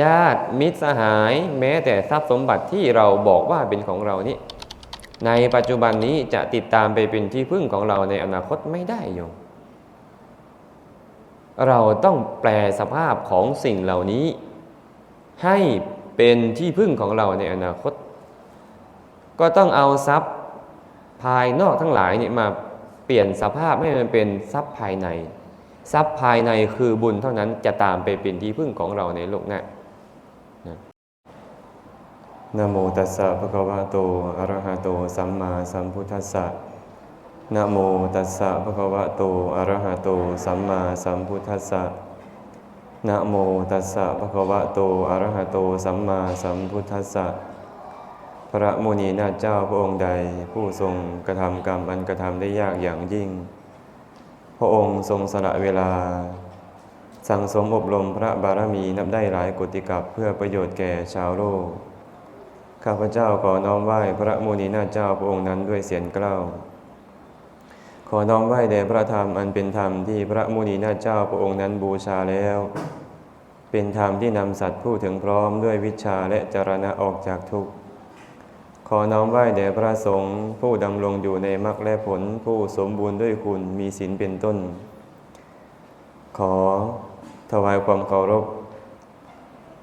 ญาติมิตรสหาย แม้แต่ทรัพย์สมบัติที่เราบอกว่าเป็นของเรานี่ในปัจจุบันนี้จะติดตามไปเป็นที่พึ่งของเราในอนาคตไม่ได้โยมเราต้องแปลสภาพของสิ่งเหล่านี้ ให้เป็นที่พึ่งของเราในอนาคต ก็ต้องเอาทรัพย์ภายนอกทั้งหลายเนี่ยมาเปลี่ยนสภาพให้มันเป็นทรัพย์ภายใน ทรัพย์ภายในคือบุญเท่านั้นจะตามไปเป็นที่พึ่งของเราในโลกหน้านะโมตัสสะภะคะวะโตอะระหะโต สัมมาสัมพุทธัสสะนะโมตัสสะภะคะวะโตอะระหะโต สัมมาสัมพุทธัสสะนะโมตัสสะภะคะวะโตอะระหะโต สัมมาสัมพุทธัสสะพระโมนีนาเจ้าพระองค์ใด ผู้ทรงกระทำกรรมอันกระทำได้ยากอย่างยิ่ง ระองค์ทรงสละเวลา สั่งสมอบรมพระบารมีนับได้หลายกุติกับเพื่อประโยชน์แก่ชาวโลก ข้าพเจ้าขอน้อมไหว้พระมุนีนาเจ้าพระองค์นั้นด้วยเสียงเกล้า ขอน้อมไหว้แด่พระธรรมอันเป็นธรรมที่พระมุนีนาเจ้าพระองค์นั้นบูชาแล้ว เป็นธรรมที่นำสัตว์ผู้ถึงพร้อมด้วยวิชาและจรณะออกจากทุกข์ ขอน้อมไหว้แด่พระสงฆ์ผู้ดำรงอยู่ในมรรคและผลผู้สมบูรณ์ด้วยคุณมีศีลเป็นต้น ขอถวายความเคารพ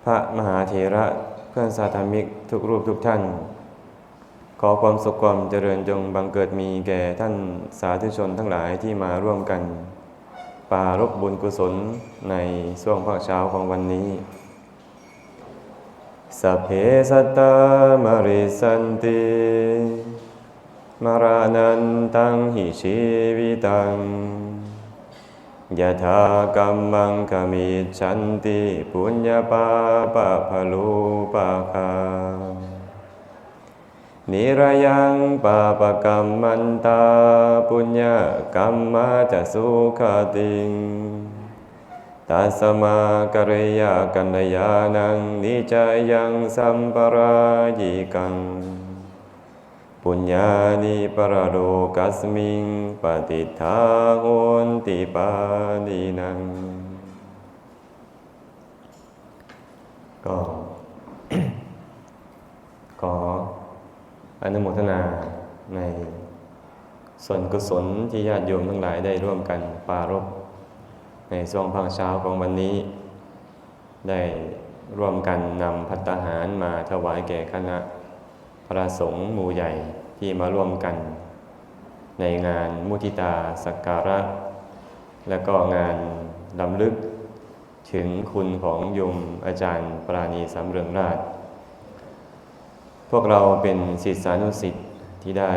พระมหาเถระเพื่อนสาธมิกทุกรูปทุกท่าน ขอความสุขความเจริญจงบังเกิดมีแก่ท่านสาธุชนทั้งหลายที่มาร่วมกัน ปารบบุญกุศลในช่วงภาคเช้าของวันนี้ สัพเพสัตตามริสันติมารานันตังหิชีวิตังยะถากรรมังกมิจฉันติปุญญาปาปะพะลูปะคานิระยังปาปะกรรมมันตาปุญญากรรมาจะสุขติง ตัสมาการยากันยานังนิจายังสัมปรายิกัง ปุญญานิปรโดกัสมิงปฏิทาโหนติปานินัง ก็ ขออนุโมทนาในส่วนกุศลที่ญาติโยมทั้งหลายได้ร่วมกันปารภ ในช่วงภาคเช้าของวันนี้ ได้ร่วมกันนำพัตตาหารมาถวายแก่คณะพระสงฆ์หมู่ใหญ่ที่มาร่วมกัน ในงานมุทิตาสักการะ และก็งานลำลึกถึงคุณของยมอาจารย์ปราณีสำเรืองราช พวกเราเป็นศิษยานุศิษย์ที่ได้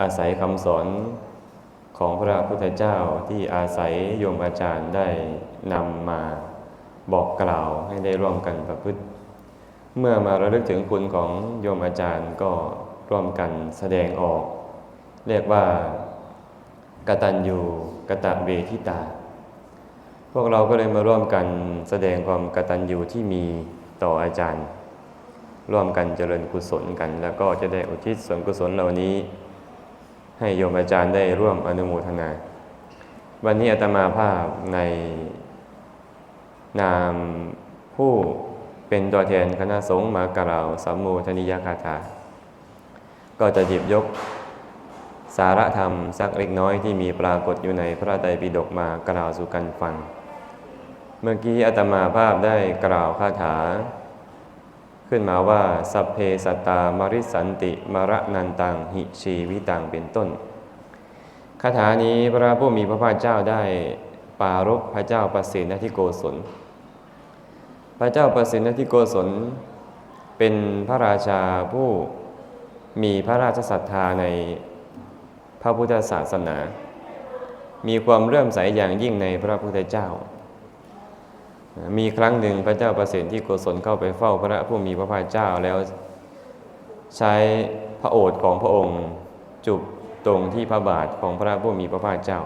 อาศัยคำสอน ของพระพุทธเจ้าที่อาศัยโยมอาจารย์ได้นำมาบอกกล่าวให้ได้ร่วมกันประพฤติ เมื่อมาระลึกถึงคุณของโยมอาจารย์ก็ร่วมกันแสดงออก เรียกว่ากตัญญูกตะเวทิตา พวกเราก็เลยมาร่วมกันแสดงความกตัญญูที่มีต่ออาจารย์ ร่วมกันเจริญกุศลกัน แล้วก็จะได้อุทิศส่วนกุศลเหล่านี้ ให้โยมอาจารย์ได้ร่วมอนุโมทนา วันนี้อาตมาภาพในนามผู้เป็นตัวแทนคณะสงฆ์มากล่าวสัมโมทนิยคาถา ก็จะหยิบยกสาระธรรมสักเล็กน้อยที่มีปรากฏอยู่ในพระไตรปิฎกมากล่าวสู่กันฟัง เมื่อกี้อาตมาภาพได้กล่าวคาถา ขึ้นมาว่าสัพเพสัตตามริสันติมระนันตังหิชีวิตังเป็นต้นคาถานี้พระผู้มีพระภาคเจ้าได้ปารภพระเจ้าประสิทธิธิโกศล พระเจ้าประสิทธิธิโกศล เป็นพระราชาผู้มีพระราชศรัทธาในพระพุทธศาสนา มีความเริ่อมใสอย่างยิ่งในพระพุทธเจ้า มีครั้งหนึ่งพระเจ้าประสิทธิโกศลเข้าไปเฝ้าพระผู้มีพระภาคเจ้าแล้วใช้พระโอษฐ์ของพระองค์จุบตรงที่พระบาทของพระผู้มีพระภาคเจ้า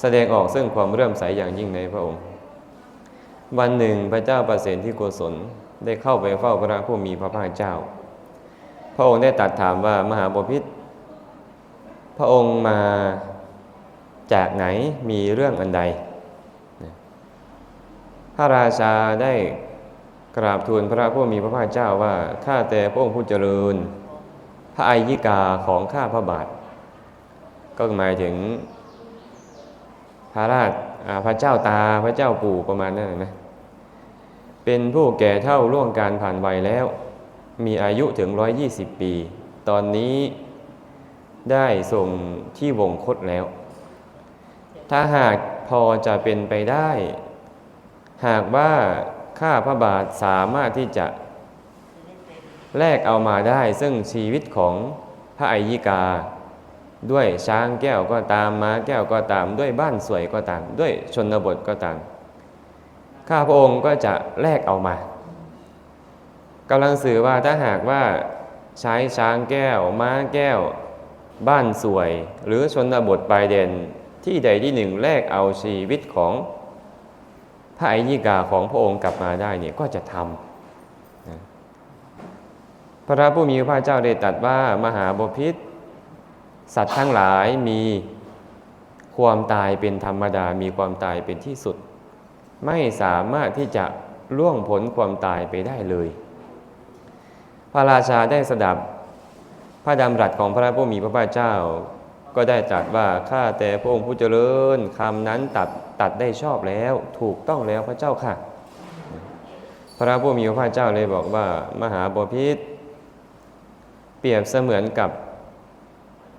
แสดงออกซึ่งความเริ่มใสอย่างยิ่งในพระองค์ วันหนึ่งพระเจ้าประสิทธิโกศลได้เข้าไปเฝ้าพระผู้มีพระภาคเจ้า พระองค์ได้ตรัสถามว่ามหาบพิตรพระองค์มาจากไหนมีเรื่องอันใด ระราชาได้กราบทูลพระผู้มีพระภาคเจ้าว่าข้าแต่พระองค์ผู้เจริญ พระอัยยิกาของข้าพระบาท ก็หมายถึง พระราชพระเจ้าตาพระเจ้าปู่ประมาณนั้นนะเป็นผู้แก่เท่าล่วงการผ่านวัยแล้ว มีอายุถึง120ปี ตอนนี้ได้ส่งที่วงคตแล้ว ถ้าหากพอจะเป็นไปได้ หากว่าข้าพระบาทสามารถที่จะแลกเอามาได้ ซึ่งชีวิตของพระอัยยิกา ด้วยช้างแก้วก็ตามม้าแก้วก็ตาม ด้วยบ้านสวยก็ตาม ด้วยชนบทก็ตาม ข้าพระองค์ก็จะแลกเอามากำลังสื่อว่าถ้าหากว่าใช้ช้างแก้ว ม้าแก้ว บ้านสวย หรือชนบทปลายเด่นที่ใดที่หนึ่งแลกเอาชีวิตของ ระอัยยิกาของพระองค์กลับมาได้เนี่ยก็จะทำนะพระผู้มีพระเจ้าได้ตรัสว่ามหาบพิษสัตว์ทั้งหลายมีความตายเป็นธรรมดา มีความตายเป็นที่สุด ไม่สามารถที่จะล่วงพ้นความตายไปได้เลย พระราชาได้สดับพระดำรัสของพระผู้มีพระภาคเจ้า ก็ได้ตรัสว่าข้าแต่พระองค์ผู้เจริญคำนั้นตัดตัดได้ชอบแล้ว ถูกต้องแล้วพระเจ้าค่ะ พระผู้มีพระเจ้าเลยบอกว่ามหาบพิษเปรียบเสมือนกับ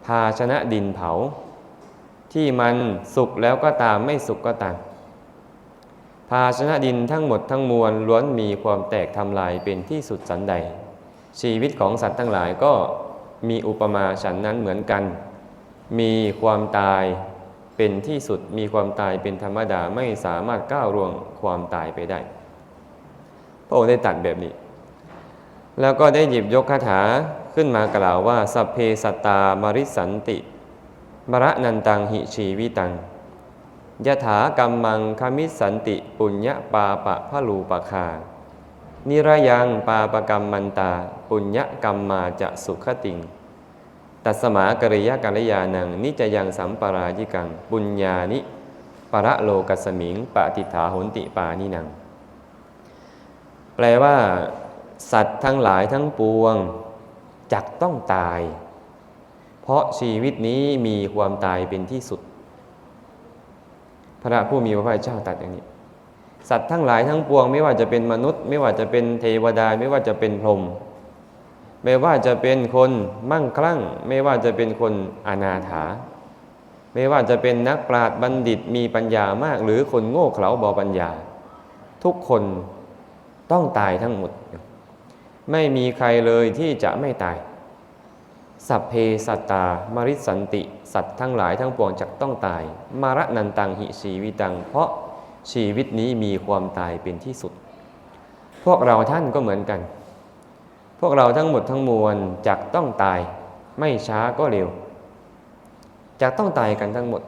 ภาชนะดินเผา ที่มันสุกแล้วก็ตามไม่สุกก็ตามภาชนะดินทั้งหมดทั้งมวลล้วนมีความแตกทำลายเป็นที่สุดสันใด ชีวิตของสัตว์ทั้งหลายก็มีอุปมาฉันนั้นเหมือนกัน มีความตายเป็นที่สุดมีความตายเป็นธรรมดาไม่สามารถก้าวล่วงความตายไปได้ พระองค์ได้ตัดแบบนี้ แล้วก็ได้หยิบยกคาถาขึ้นมากล่าวว่า สัพเพสัตตามริสันติมระนันตังหิชีวิตังยถากรรมังคมิสันติ ปุญญาปาปะพะลูปะคา นิระยังปาปกรรมมันตา ปุญญกรรมมาจะสุขติง ตัสมากริยกัลยานัง นิจยังสัมปรายิกังปุญญานิปะระโลกัสมิงปฏิฐาหนติปานินัง แปลว่า สัตว์ทั้งหลายทั้งปวงจักต้องตาย เพราะชีวิตนี้มีความตายเป็นที่สุด พระผู้มีพระภาคเจ้าตรัสอย่างนี้ สัตว์ทั้งหลายทั้งปวง ไม่ว่าจะเป็นมนุษย์ ไม่ว่าจะเป็นเทวดาไม่ว่าจะเป็นพรหม ไม่ว่าจะเป็นคนมั่งคั่ง ไม่ว่าจะเป็นคนอนาถา ไม่ว่าจะเป็นนักปราชญ์บัณฑิตมีปัญญามาก หรือคนโง่เขลาบาปัญญา ทุกคนต้องตายทั้งหมด ไม่มีใครเลยที่จะไม่ตาย สัพเพสัตตา มริสันติ สัตว์ทั้งหลายทั้งปวงจักต้องตาย มารนันตังหิชีวิตัง เพราะชีวิตนี้มีความตายเป็นที่สุด พวกเราท่านก็เหมือนกัน พวกเราทั้งหมดทั้งมวลจักต้องตายไม่ช้าก็เร็วจักต้องตายกันทั้งหมด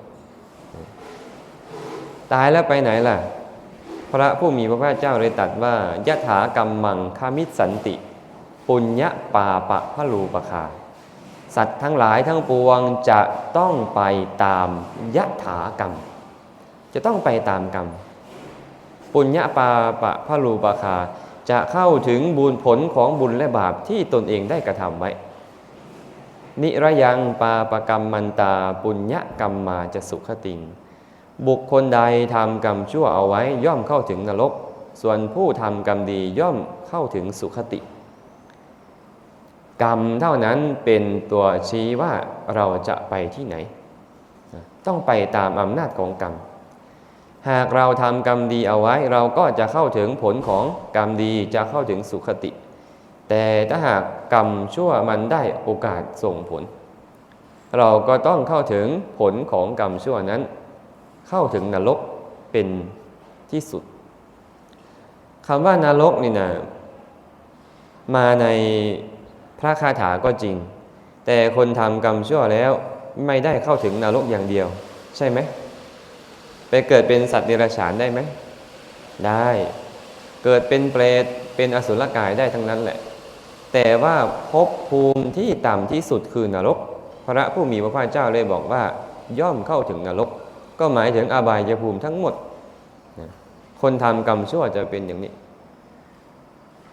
ตายแล้วไปไหนล่ะ พระผู้มีพระภาคเจ้าเลยตรัสว่ายะถากรรมมังคามิสันติ ปุญญาปาปะพะลูปคาสัตว์ทั้งหลายทั้งปวงจะต้องไปตามยะถากรรม จะต้องไปตามกรรม ปุญญาปาปะพะลูปคา จะเข้าถึงบุญผลของบุญและบาปที่ตนเองได้กระทำไว้ นิระยังปาปกรรมมันตาปุญญกรรมมาจะสุขติง บุคคลใดทำกรรมชั่วเอาไว้ย่อมเข้าถึงนรก ส่วนผู้ทำกรรมดีย่อมเข้าถึงสุขติ กรรมเท่านั้นเป็นตัวชี้ว่าเราจะไปที่ไหน ต้องไปตามอำนาจของกรรม หากเราทำกรรมดีเอาไว้ เราก็จะเข้าถึงผลของกรรมดีจะเข้าถึงสุขติ แต่ถ้าหากกรรมชั่วมันได้โอกาสส่งผล เราก็ต้องเข้าถึงผลของกรรมชั่วนั้น เข้าถึงนรกเป็นที่สุดคำว่านรกนี่นะมาในพระคาถาก็จริง แต่คนทำกรรมชั่วแล้วไม่ได้เข้าถึงนรกอย่างเดียว ใช่ไหม ไปเกิดเป็นสัตว์เดรัจฉานได้ไหม ได้ เกิดเป็นเปรตเป็นอสุรกายได้ทั้งนั้นแหละ แต่ว่าภพภูมิที่ต่ำที่สุดคือนรก พระผู้มีพระภาคเจ้าเลยบอกว่า ย่อมเข้าถึงนรก ก็หมายถึงอบายภูมิทั้งหมด คนทำกรรมชั่วจะเป็นอย่างนี้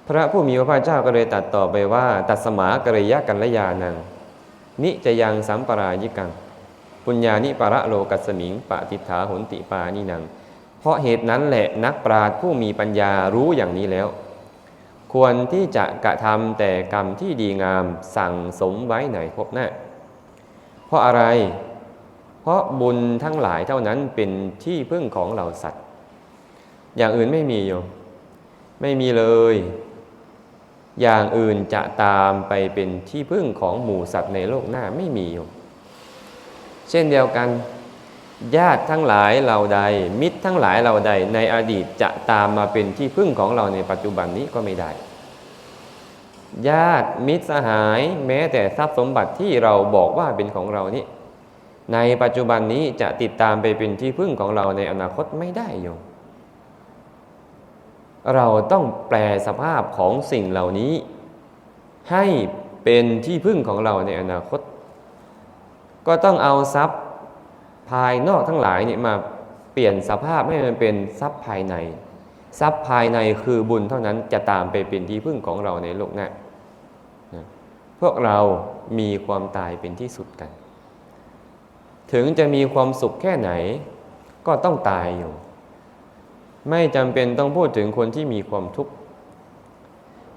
พระผู้มีพระภาคเจ้าก็เลยตัดต่อไปว่า ตัดสมากริยกันละยานังนิจะยังสัมปรายิกัง ปุญญานิปะระโลกัสมิงปฏิฐาหนติปานินัง เพราะเหตุนั้นแหละนักปราชญ์ผู้มีปัญญารู้อย่างนี้แล้ว ควรที่จะกระทำแต่กรรมที่ดีงามสั่งสมไว้ในภพหน้า เพราะอะไร เพราะบุญทั้งหลายเท่านั้นเป็นที่พึ่งของเราสัตว์ อย่างอื่นไม่มีโยมไม่มีเลย อย่างอื่นจะตามไปเป็นที่พึ่งของหมู่สัตว์ในโลกหน้าไม่มีโยม เช่นเดียวกัน ญาติทั้งหลายเหล่าใด มิตรทั้งหลายเหล่าใดในอดีตจะตามมาเป็นที่พึ่งของเราในปัจจุบันนี้ก็ไม่ได้ ญาติมิตรสหายแม้แต่ทรัพย์สมบัติที่เราบอกว่าเป็นของเรานี่ในปัจจุบันนี้จะติดตามไปเป็นที่พึ่งของเราในอนาคตไม่ได้โยมเราต้องแปลสภาพของสิ่งเหล่านี้ ให้เป็นที่พึ่งของเราในอนาคต ก็ต้องเอาทรัพย์ภายนอกทั้งหลายเนี่ยมาเปลี่ยนสภาพให้มันเป็นทรัพย์ภายใน ทรัพย์ภายในคือบุญเท่านั้นจะตามไปเป็นที่พึ่งของเราในโลกหน้านะพวกเรามีความตายเป็นที่สุดกัน ถึงจะมีความสุขแค่ไหน ก็ต้องตายอยู่ ไม่จำเป็นต้องพูดถึงคนที่มีความทุกข์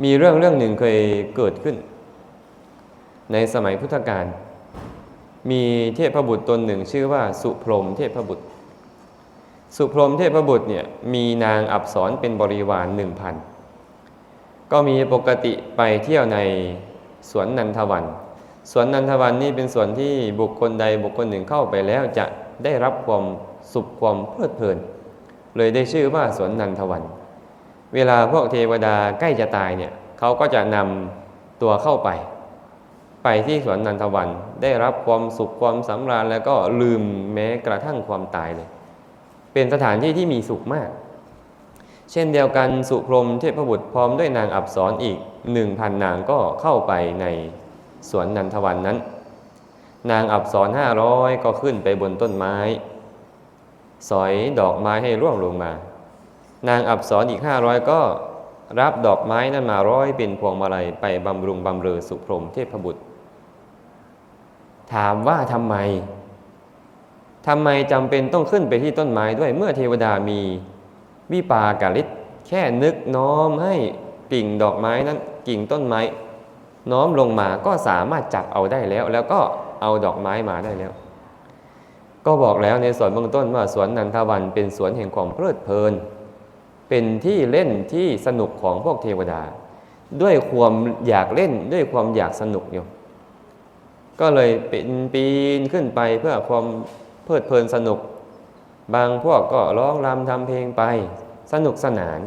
มีเรื่องเรื่องหนึ่งเคยเกิดขึ้น ในสมัยพุทธกาล มีเทพบุตรตนหนึ่งชื่อว่าสุพรมเทพบุตร สุพรมเทพบุตรเนี่ยมีนางอับสรเป็นบริวารหนึ่งพันก็มีปกติไปเที่ยวในสวนนันทวันสวนนันทวันนี่เป็นสวนที่บุคคลใดบุคคลหนึ่งเข้าไปแล้วจะได้รับความสุขความเพลิดเพลิน เลยได้ชื่อว่าสวนนันทวัน เวลาพวกเทวดาใกล้จะตายเนี่ยเขาก็จะนำตัวเข้าไป ไปที่สวนนันทวัน ได้รับความสุขความสำราญแล้วก็ลืมแม้กระทั่งความตายเลย เป็นสถานที่ที่มีสุขมาก เช่นเดียวกันสุพรหมเทพบุตรพร้อมด้วยนางอับสรอีกหนึ่งพันนางก็เข้าไปในสวนนันทวันนั้น นางอับสรห้าร้อยก็ขึ้นไปบนต้นไม้ สอยดอกไม้ให้ร่วงลงมา นางอับสรอีกห้าร้อยก็รับดอกไม้นั้นมาร้อยเป็นพวงมาลัยไปบำรุงบำเรอสุพรหมเทพบุตร ถามว่าทำไมทำไมจำเป็นต้องขึ้นไปที่ต้นไม้ด้วยเมื่อเทวดามีวิปากาลิศแค่นึกน้อมให้กิ่งดอกไม้นั้นกิ่งต้นไม้ น้อมลงมาก็สามารถจับเอาได้แล้ว แล้วก็เอาดอกไม้มาได้แล้ว ก็บอกแล้วในสวนเบื้องต้นว่าสวนนันทวันเป็นสวนแห่งความเพลิดเพลิน เป็นที่เล่นที่สนุกของพวกเทวดา ด้วยความอยากเล่นด้วยความอยากสนุกอยู่ ก็เลยเป็นปีนขึ้นไปเพื่อความเพลิดเพลินสนุก บางพวกก็ร้องรำทำเพลงไป สนุกสนาน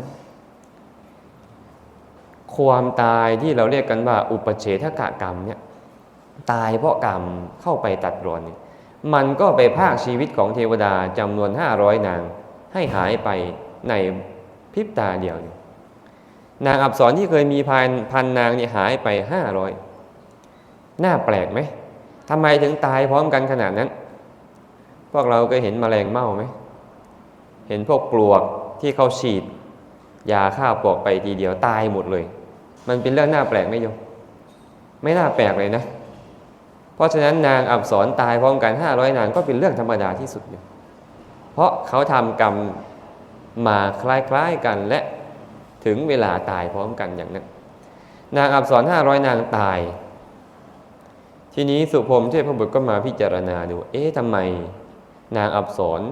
ความตายที่เราเรียกกันว่าอุปเฉทกะกรรมเนี่ยตายเพราะกรรมเข้าไปตัดรอนเนี่ยมันก็ไปภาคชีวิตของเทวดาจำนวนห้าร้อยนาง ให้หายไปในพริบตาเดียวเนี่ยนางอับสรที่เคยมีพันพันนางเนี่ยหายไปห้าร้อย น่าแปลกไหมทำไมถึงตายพร้อมกันขนาดนั้น พวกเราก็เห็นมแมลงเม่าไหม เห็นพวกปลวกที่เขาฉีดยาฆ่าปลวกไปทีเดียวตายหมดเลย มันเป็นเรื่องน่าแปลกไหมโยมไม่น่าแปลกเลยนะ เพราะฉะนั้นนางอับสรตายพร้อมกันห้าร้อยนางก็เป็นเรื่องธรรมดาที่สุดอยู่เพราะเขาทำกรรมมาคล้ายๆกันและถึงเวลาตายพร้อมกันอย่างนั้น นางอับสรห้าร้อยนางตาย ทีนี้สุพรมเทพบุตรก็มาพิจารณาดู เอ๊ะทำไม นางอับสร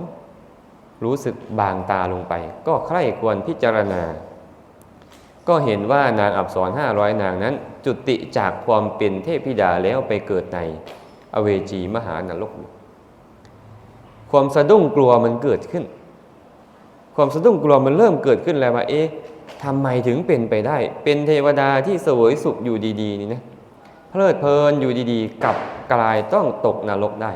รู้สึกบางตาลงไป ก็ใคร่ควรพิจารณา ก็เห็นว่านางอับสรห้าร้อยนางนั้น จุติจากความเป็นเทพธิดาแล้วไปเกิดใน อเวจีมหานรก ความสะดุ้งกลัวมันเกิดขึ้น ความสะดุ้งกลัวมันเริ่มเกิดขึ้นแล้วว่าเอ๊ะทำไมถึงเป็นไปได้ เป็นเทวดาที่เสวยสุขอยู่ดี ๆ นี่นะ เพลิดเพลินอยู่ดีๆ กับกลายต้องตกนรกได้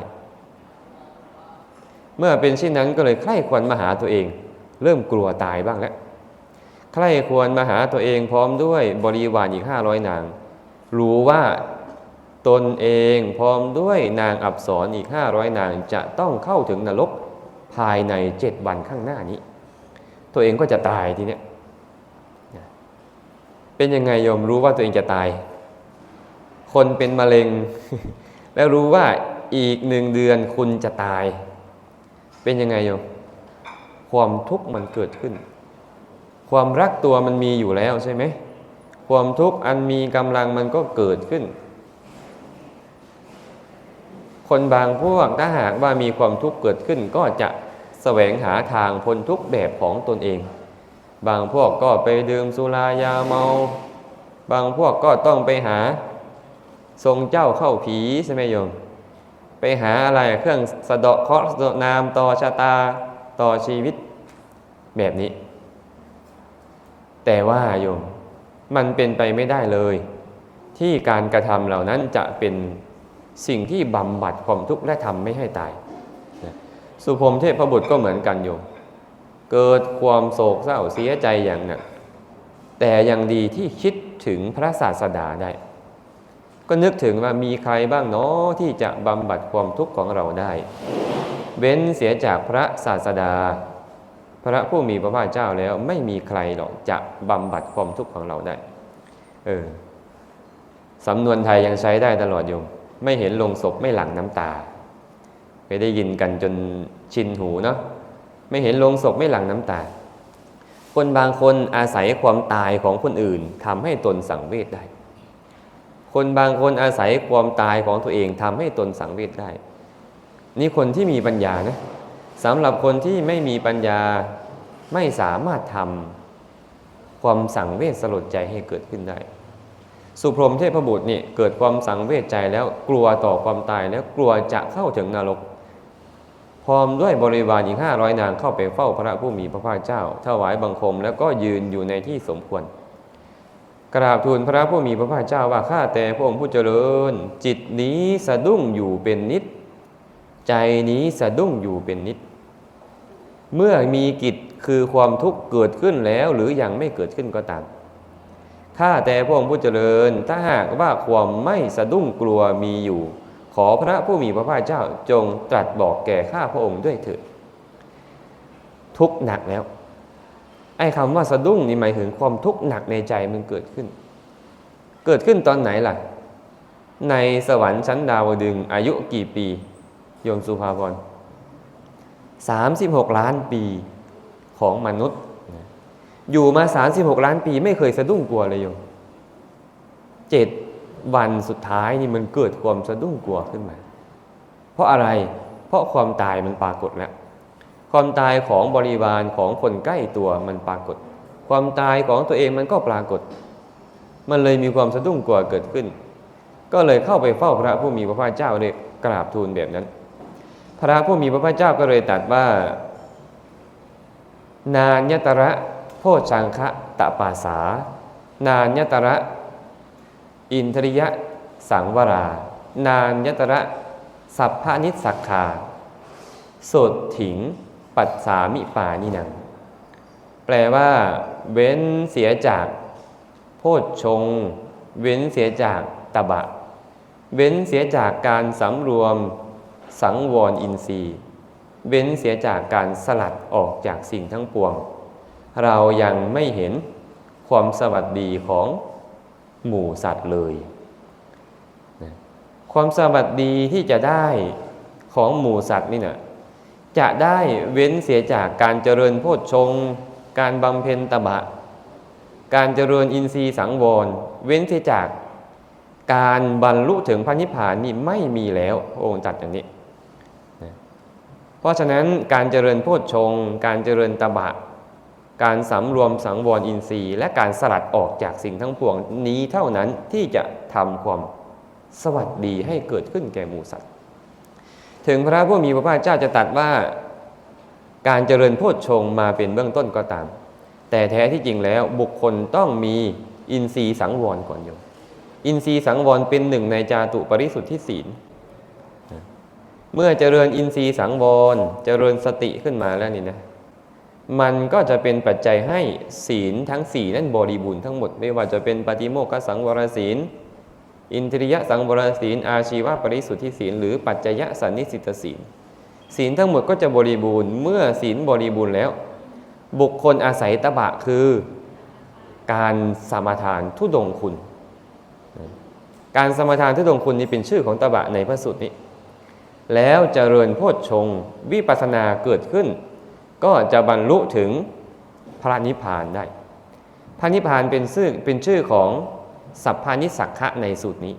เมื่อเป็นเช่นนั้นก็เลยใคร่ควรมาหาตัวเอง เริ่มกลัวตายบ้างแล้วใคร่ควรมาหาตัวเองพร้อมด้วยบริวารอีกห้าร้อยนาง รู้ว่าตนเองพร้อมด้วยนางอับสรอีกห้าร้อยนางจะต้องเข้าถึงนรกภายในเจ็ดวันข้างหน้านี้ ตัวเองก็จะตายทีเนี้ยเป็นยังไงโยมรู้ว่าตัวเองจะตาย คนเป็นมะเร็ง แล้วรู้ว่าอีกหนึ่งเดือนคุณจะตาย เป็นยังไงโยมความทุกข์มันเกิดขึ้น ความรักตัวมันมีอยู่แล้วใช่ไหมความทุกข์อันมีกำลังมันก็เกิดขึ้น คนบางพวกถ้าหากว่ามีความทุกข์เกิดขึ้น ก็จะแสวงหาทางพ้นทุกข์แบบของตนเอง บางพวกก็ไปดื่มสุรายาเมา บางพวกก็ต้องไปหา ทรงเจ้าเข้าผีใช่ไหมโยม ไปหาอะไรเครื่องสะเดาะเคราะห์สะเดาะนามต่อชะตาต่อชีวิตแบบนี้ แต่ว่าโยมมันเป็นไปไม่ได้เลย ที่การกระทำเหล่านั้นจะเป็นสิ่งที่บำบัดความทุกข์และทำไม่ให้ตาย สุพรมเทพบุตรก็เหมือนกันโยม เกิดความโศกเศร้าเสียใจอย่างหนักแต่ยังดีที่คิดถึงพระศาสดาได้ ก็นึกถึงว่ามีใครบ้างเนาะที่จะบำบัดความทุกข์ของเราได้ เว้นเสียจากพระศาสดา พระผู้มีพระภาคเจ้าแล้วไม่มีใครหรอกจะบำบัดความทุกข์ของเราได้ เออสำนวนไทยยังใช้ได้ตลอดโยม ไม่เห็นลงศพไม่หลั่งน้ำตาไปได้ยินกันจนชินหูเนาะไม่เห็นลงศพไม่หลั่งน้ำตา คนบางคนอาศัยความตายของคนอื่นทำให้ตนสังเวชได้ คนบางคนอาศัยความตายของตัวเองทำให้ตนสังเวชได้ นี่คนที่มีปัญญานะสำหรับคนที่ไม่มีปัญญาไม่สามารถทำความสังเวชสลดใจให้เกิดขึ้นได้ สุพรมเทพบุตรนี่เกิดความสังเวชใจแล้วกลัวต่อความตายแล้วกลัวจะเข้าถึงนรก พร้อมด้วยบริวารอีกห้าร้อยนางเข้าไปเฝ้าพระผู้มีพระภาคเจ้าถวายบังคมแล้วก็ยืนอยู่ในที่สมควร กราบทูลพระผู้มีพระภาคเจ้าว่าข้าแต่พระองค์ผู้เจริญ จิตนี้สะดุ้งอยู่เป็นนิด ใจนี้สะดุ้งอยู่เป็นนิด เมื่อมีกิจคือความทุกข์เกิดขึ้นแล้วหรือยังไม่เกิดขึ้นก็ตามข้าแต่พระองค์ผู้เจริญถ้าหากว่าความไม่สะดุ้งกลัวมีอยู่ ขอพระผู้มีพระภาคเจ้าจงตรัสบอกแก่ข้าพระองค์ด้วยเถิดทุกข์หนักแล้ว ไอ้คำว่าสะดุ้งนี่หมายถึงความทุกข์หนักในใจมันเกิดขึ้น เกิดขึ้นตอนไหนล่ะ ในสวรรค์ชั้นดาวดึงอายุกี่ปี โยมสุภาพรสามสิบหกล้านปีของมนุษย์ อยู่มาสามสิบหกล้านปีไม่เคยสะดุ้งกลัวเลยโยมเจ็ดวันสุดท้ายนี่มันเกิดความสะดุ้งกลัวขึ้นมา เพราะอะไร เพราะความตายมันปรากฏแล้ว ความตายของบริวารของคนใกล้ตัวมันปรากฏ ความตายของตัวเองมันก็ปรากฏ มันเลยมีความสะดุ้งกลัวเกิดขึ้น ก็เลยเข้าไปเฝ้าพระผู้มีพระภาคเจ้าเลยกราบทูลแบบนั้น พระผู้มีพระภาคเจ้าก็เลยตรัสว่า นานยตระโพชังคะตะปาสา นานยตระ อินทริยะสังวรา นานยตระ สัพพานิสสักขาสดถิง ปัสสามิปานินัง แปลว่า เว้นเสียจาก โพชฌงเว้นเสียจากตบะ เว้นเสียจากการสำรวม สังวรอินทรีย์ เว้นเสียจากการสลัดออกจากสิ่งทั้งปวง เรายังไม่เห็นความสวัสดีของหมู่สัตว์เลยความสวัสดีที่จะได้ของหมู่สัตว์นี่นะ จะได้เว้นเสียจากการเจริญโพชฌงการบำเพ็ญตบะ การเจริญอินทรีย์สังวร เว้นเสียจากการบรรลุถึงพระนิพพานนี่ไม่มีแล้วพระองค์ตรัดอย่างนี้ เพราะฉะนั้นการเจริญโพชฌงการเจริญตบะ การสำรวมสังวรอินทรีย์ และการสลัดออกจากสิ่งทั้งปวงนี้เท่านั้นที่จะทำความสวัสดีให้เกิดขึ้นแก่หมู่สัตว์ ถึงพระผู้มีพระภาคเจ้าจะตัดว่าการเจริญโพชฌงมาเป็นเบื้องต้นก็ตาม แต่แท้ที่จริงแล้วบุคคลต้องมีอินทรีย์สังวรก่อนโยมอินทรีย์สังวรเป็นหนึ่งในจาตุปริสุทธิศีล เมื่อเจริญอินทรีย์สังวรเจริญสติขึ้นมาแล้วนี่นะมันก็จะเป็นปัจจัยให้ศีลทั้งสี่นั้นบริบูรณ์ทั้งหมด ไม่ว่าจะเป็นปฏิโมกขสังวรศีล อินทริยสังวรศีล อาชีวปริสุทธิศีล หรือปัจจยสันนิสิตศีล ศีลทั้งหมดก็จะบริบูรณ์เมื่อศีลบริบูรณ์แล้ว บุคคลอาศัยตบะคือการสมาทานทุดงคุณ การสมาทานทุดงคุณนี้เป็นชื่อของตบะในพระสูตรนี้ แล้วเจริญโพชฌงวิปัสสนาเกิดขึ้น ก็จะบรรลุถึงพระนิพพานได้ พระนิพพานเป็นชื่อเป็นชื่อของ สัพพานิสักขะในสูตรนี้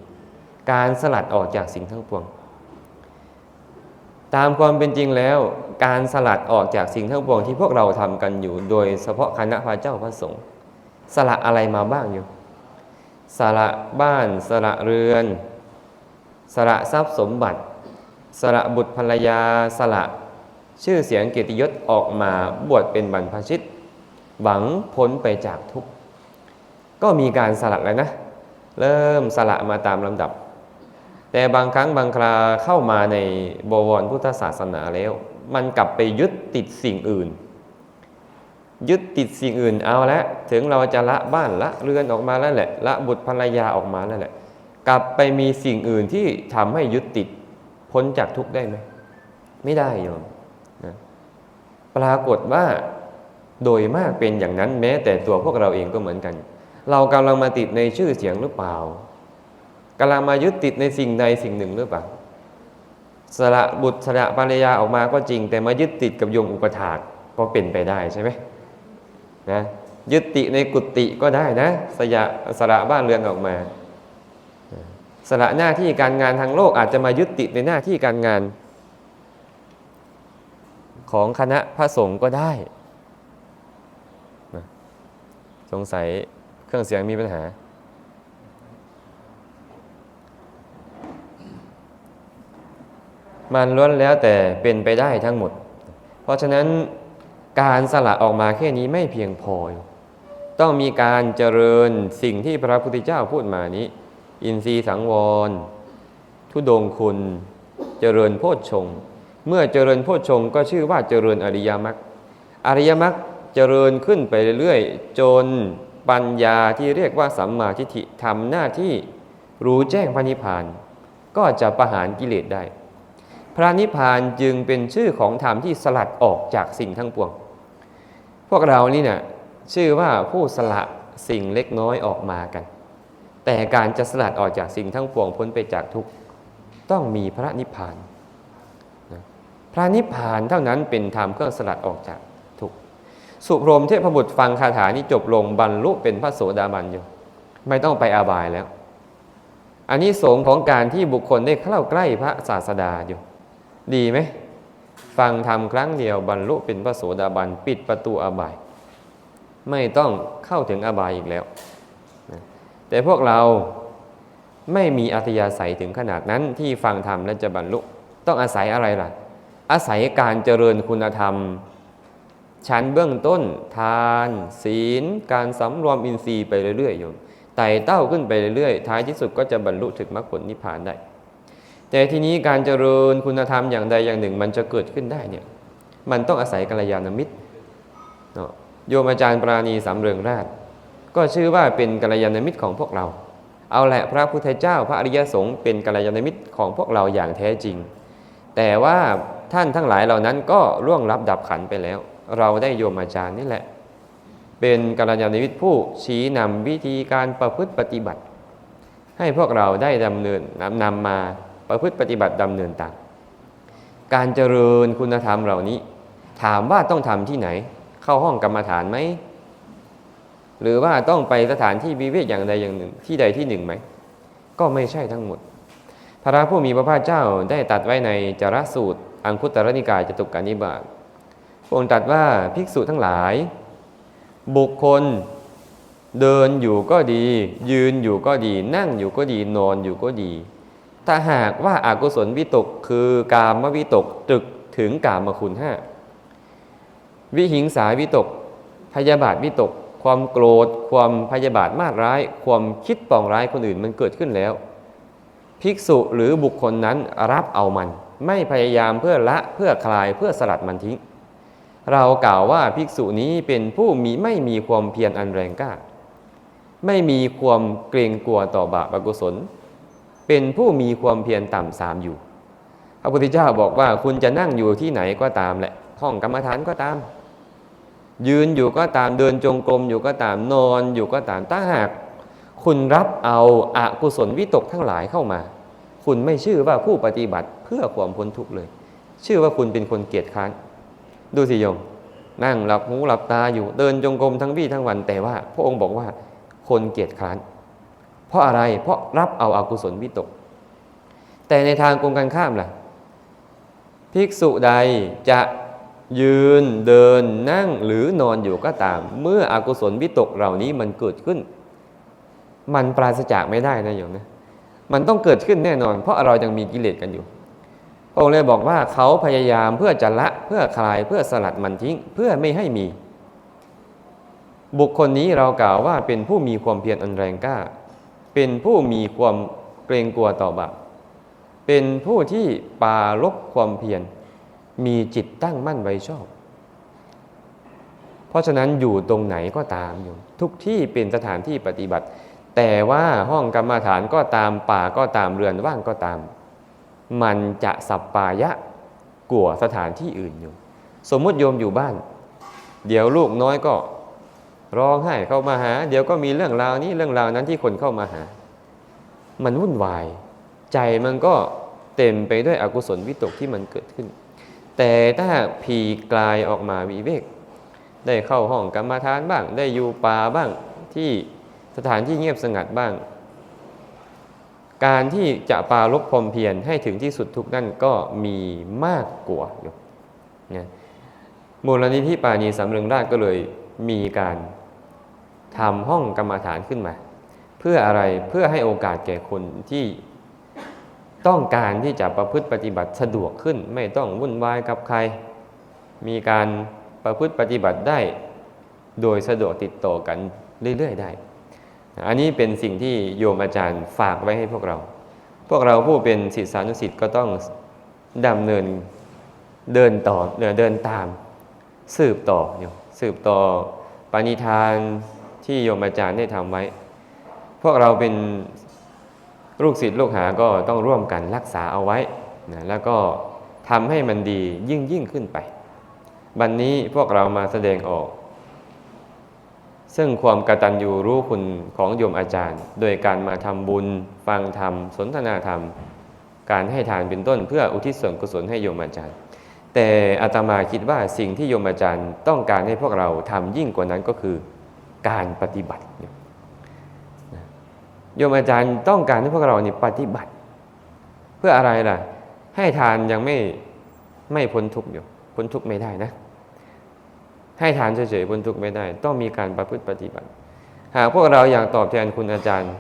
การสลัดออกจากสิ่งทั้งปวง ตามความเป็นจริงแล้ว การสลัดออกจากสิ่งทั้งปวงที่พวกเราทำกันอยู่ โดยเฉพาะคณะพระเจ้าพระสงฆ์สละอะไรมาบ้างอยู่ สละบ้านสละเรือน สละทรัพย์สมบัติ สละบุตรภรรยาสละชื่อเสียงเกียรติยศออกมาบวชเป็นบรรพชิต หวังพ้นไปจากทุกข์ ก็มีการสละแล้วนะ เริ่มสละมาตามลำดับ แต่บางครั้งบางคราเข้ามาในบวรพุทธศาสนาแล้ว มันกลับไปยึดติดสิ่งอื่น ยึดติดสิ่งอื่นเอาละถึงเราจะละบ้านละเรือนออกมาแล้วแหละ ละบุตรภรรยาออกมาแล้วแหละ กลับไปมีสิ่งอื่นที่ทำให้ยึดติดพ้นจากทุกข์ได้ไหมไม่ได้โยมนะปรากฏว่าโดยมากเป็นอย่างนั้นแม้แต่ตัวพวกเราเองก็เหมือนกัน เรากำลังมาติดในชื่อเสียงหรือเปล่ากำลังมายึดติดในสิ่งใดสิ่งหนึ่งหรือเปล่าสละบุตรสละภรรยาออกมาก็จริง แต่มายึดติดกับโยมอุปถากก็เป็นไปได้ใช่ไหมนะยึดติในกุฏิก็ได้นะสยะสละบ้านเรือนออกมาสละหน้าที่การงานทางโลกอาจจะมายึดติดในหน้าที่การงาน ของคณะพระสงฆ์ก็ได้ สงสัย เครื่องเสียงมีปัญหา มันล้วนแล้วแต่เป็นไปได้ทั้งหมด เพราะฉะนั้นการสละออกมาแค่นี้ไม่เพียงพอ ต้องมีการเจริญสิ่งที่พระพุทธเจ้าพูดมานี้ อินทรีย์สังวร ทุดงคุณ เจริญโพชฌงเมื่อเจริญโพชฌงก็ชื่อว่าเจริญอริยมรรค อริยมรรคเจริญขึ้นไปเรื่อยๆ จน ปัญญาที่เรียกว่าสัมมาทิฏฐิทำหน้าที่รู้แจ้งพระนิพพาน ก็จะประหารกิเลสได้ พระนิพพานจึงเป็นชื่อของธรรมที่สลัดออกจากสิ่งทั้งปวง พวกเรานี่นะ่ะชื่อว่าผู้สละสิ่งเล็กน้อยออกมากัน แต่การจะสลัดออกจากสิ่งทั้งปวงพ้นไปจากทุกข์ต้องมีพระนิพพาน พระนิพพานเท่านั้นเป็นธรรมเครื่องสลัดออกจาก สุพรมเทพบุตรฟังคาถานี้จบลงบรรลุเป็นพระโสดาบันอยู่ ไม่ต้องไปอาบายแล้ว อันนี้สงของการที่บุคคลได้เข้าใกล้พระศาสดาอยู่ ดีไหม ฟังธรรมครั้งเดียวบรรลุเป็นพระโสดาบันปิดประตูอาบาย ไม่ต้องเข้าถึงอาบายอีกแล้ว แต่พวกเราไม่มีอัธยาศัยถึงขนาดนั้นที่ฟังธรรมและจะบรรลุ ต้องอาศัยอะไรล่ะ อาศัยการเจริญคุณธรรม ชั้นเบื้องต้นทาน ศีล การสำรวมอินทรีย์ไปเรื่อยๆโยมไต่เต้าขึ้นไปเรื่อยๆ ท้ายที่สุดก็จะบรรลุถึงมรรคผลนิพพานได้ แต่ทีนี้การเจริญคุณธรรมอย่างใดอย่างหนึ่ง มันจะเกิดขึ้นได้เนี่ยมันต้องอาศัยกัลยาณมิตรเนาะโยมอาจารย์ปราณีสำเริงราช ก็ชื่อว่าเป็นกัลยาณมิตรของพวกเรา เอาแหละพระพุทธเจ้าพระอริยสงฆ์เป็นกัลยาณมิตรของพวกเราอย่างแท้จริง แต่ว่าท่านทั้งหลายเหล่านั้นก็ร่วงรับดับขันไปแล้ว เราได้โยมอาจารย์นี่แหละ เป็นกัลยาณมิตรผู้ชี้นำวิธีการประพฤติปฏิบัติ ให้พวกเราได้ดำเนินนำนำมาประพฤติปฏิบัติดำเนินตามการเจริญคุณธรรมเหล่านี้ ถามว่าต้องทำที่ไหน เข้าห้องกรรมฐานไหมหรือว่าต้องไปสถานที่วิเวกอย่างใดอย่างหนึ่งที่ใดที่หนึ่งไหมก็ไม่ใช่ทั้งหมด พระผู้มีพระภาคเจ้าได้ตัดไว้ในจารสูตร อังคุตรนิกายจตุกานิบาต พระองค์ตรัสว่าภิกษุทั้งหลาย บุคคลเดินอยู่ก็ดี ยืนอยู่ก็ดี นั่งอยู่ก็ดีนอนอยู่ก็ดี ถ้าหากว่าอากุศลวิตกคือกามวิตกตรึกถึงกามคุณห้าวิหิงสาวิตก พยาบาทวิตก ความโกรธ ความพยาบาทมาดร้าย ความคิดปองร้ายคนอื่นมันเกิดขึ้นแล้ว ภิกษุหรือบุคคลนั้นรับเอามัน ไม่พยายามเพื่อละเพื่อคลายเพื่อสลัดมันทิ้ง เรากล่าวว่าภิกษุนี้เป็นผู้มีไม่มีความเพียรอันแรงกล้า ไม่มีความเกรงกลัวต่อบาปอกุศล เป็นผู้มีความเพียรต่ำสามอยู่ พระพุทธเจ้าบอกว่าคุณจะนั่งอยู่ที่ไหนก็ตามแหละ ห้องกรรมฐานก็ตาม ยืนอยู่ก็ตามเดินจงกรมอยู่ก็ตามนอนอยู่ก็ตามถ้าหาก คุณรับเอาอากุศลวิตกทั้งหลายเข้ามา คุณไม่ชื่อว่าผู้ปฏิบัติเพื่อความพ้นทุกข์เลย ชื่อว่าคุณเป็นคนเกียจคร้าน ดูสิโยม นั่งหลับหูหลับตาอยู่เดินจงกรมทั้งวี่ทั้งวัน แต่ว่า พระองค์บอกว่าคนเกียจคร้าน เพราะอะไรเพราะรับเอาอากุศลวิตก แต่ในทางกงกันข้ามล่ะ ภิกษุใดจะยืนเดินนั่งหรือนอนอยู่ก็ตาม เมื่ออกุศลวิตกเหล่านี้มันเกิดขึ้น มันปราศจากไม่ได้นะโยมนะมันต้องเกิดขึ้นแน่นอน เพราะเรายังมีกิเลสกันอยู่ องค์เลยบอกว่าเขาพยายามเพื่อจะละเพื่อคลายเพื่อสลัดมันทิ้งเพื่อไม่ให้มี บุคคลนี้เรากล่าวว่าเป็นผู้มีความเพียรอันแรงกล้า เป็นผู้มีความเกรงกลัวต่อบาปเป็นผู้ที่ปาลบความเพียรมีจิตตั้งมั่นไว้ชอบ เพราะฉะนั้นอยู่ตรงไหนก็ตามอยู่ ทุกที่เป็นสถานที่ปฏิบัติ แต่ว่าห้องกรรมฐานก็ตามป่าก็ตามเรือนว่างก็ตาม มันจะสัปปายะกลัวสถานที่อื่นอยู่ สมมุติโยมอยู่บ้าน เดี๋ยวลูกน้อยก็ร้องไห้เข้ามาหา เดี๋ยวก็มีเรื่องราวนี้เรื่องราวนั้นที่คนเข้ามาหา มันวุ่นวาย ใจมันก็เต็มไปด้วยอกุศลวิตกที่มันเกิดขึ้น แต่ถ้าผีกลายออกมาวิเวก ได้เข้าห้องกรรมฐานบ้าง ได้อยู่ป่าบ้างที่สถานที่เงียบสงัดบ้าง การที่จะปาลบความเพียรให้ถึงที่สุดทุกนั่นก็มีมากกว่าอยู่นะมูลนิธิปานีสำเริงราชก็เลยมีการทำห้องกรรมฐานขึ้นมา เพื่ออะไรเพื่อให้โอกาสแก่คนที่ต้องการที่จะประพฤติปฏิบัติสะดวกขึ้น ไม่ต้องวุ่นวายกับใคร มีการประพฤติปฏิบัติได้ โดยสะดวกติดต่อกันเรื่อย ๆ ได้ อันนี้เป็นสิ่งที่โยมอาจารย์ฝากไว้ให้พวกเรา พวกเราผู้เป็นศิษยานุศิษย์ก็ต้องดำเนินเดินต่อเดินตาม สืบต่อโยมสืบต่อปณิธานที่โยมอาจารย์ได้ทำไว้ พวกเราเป็นลูกศิษย์ลูกหาก็ต้องร่วมกันรักษาเอาไว้นะแล้วก็ทำให้มันดียิ่งยิ่งขึ้นไปบันนี้พวกเรามาแสดงออก ซึ่งความกตัญญูรู้คุณของโยมอาจารย์ โดยการมาทำบุญ ฟังธรรม สนทนาธรรม การให้ทานเป็นต้นเพื่ออุทิศส่วนกุศลให้โยมอาจารย์ แต่อาตมาคิดว่าสิ่งที่โยมอาจารย์ต้องการให้พวกเราทำยิ่งกว่านั้นก็คือการปฏิบัติโยมอาจารย์ต้องการให้พวกเรานี่ปฏิบัติ เพื่ออะไรล่ะ ให้ทานยังไม่ไม่พ้นทุกข์อยู่พ้นทุกข์ไม่ได้นะ ให้ทานเฉยๆพ้นทุกไม่ได้ ต้องมีการประพฤติปฏิบัติ หากพวกเราอยากตอบแทนคุณอาจารย์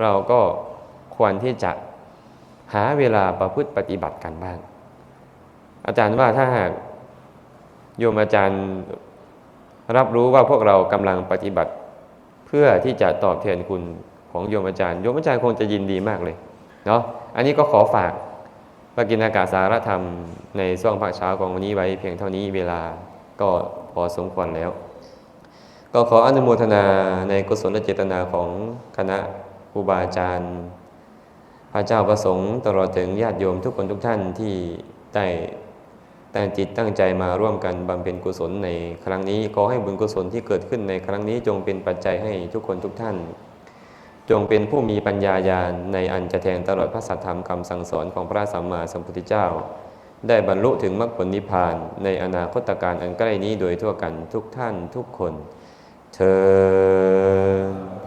เราก็ควรที่จะหาเวลาประพฤติปฏิบัติกันบ้าง อาจารย์ว่าถ้าหากโยมอาจารย์รับรู้ว่าพวกเรากำลังปฏิบัติ เพื่อที่จะตอบแทนคุณของโยมอาจารย์ โยมอาจารย์คงจะยินดีมากเลยเนาะอันนี้ก็ขอฝากปกินอากาศสารธรรมในช่วงภาคเช้าของวันนี้ไว้เพียงเท่านี้เวลา ก็พอสมควรแล้ว ก็ขออนุโมทนาในกุศลเจตนาของคณะครูบาอาจารย์ พระเจ้าประสงค์ตลอดถึงญาติโยมทุกคนทุกท่านที่ได้ตั้งจิตตั้งใจมาร่วมกันบำเพ็ญกุศลในครั้งนี้ขอให้บุญกุศลที่เกิดขึ้นในครั้งนี้จงเป็นปัจจัยให้ทุกคนทุกท่าน จงเป็นผู้มีปัญญาญาณในอันจะแทงตลอดพระสัทธรรมคำสั่งสอนของพระสัมมาสัมพุทธเจ้า ได้บรรลุถึงมรรคผลนิพพานในอนาคตการอันใกล้นี้โดยทั่วกันทุกท่านทุกคนเธอ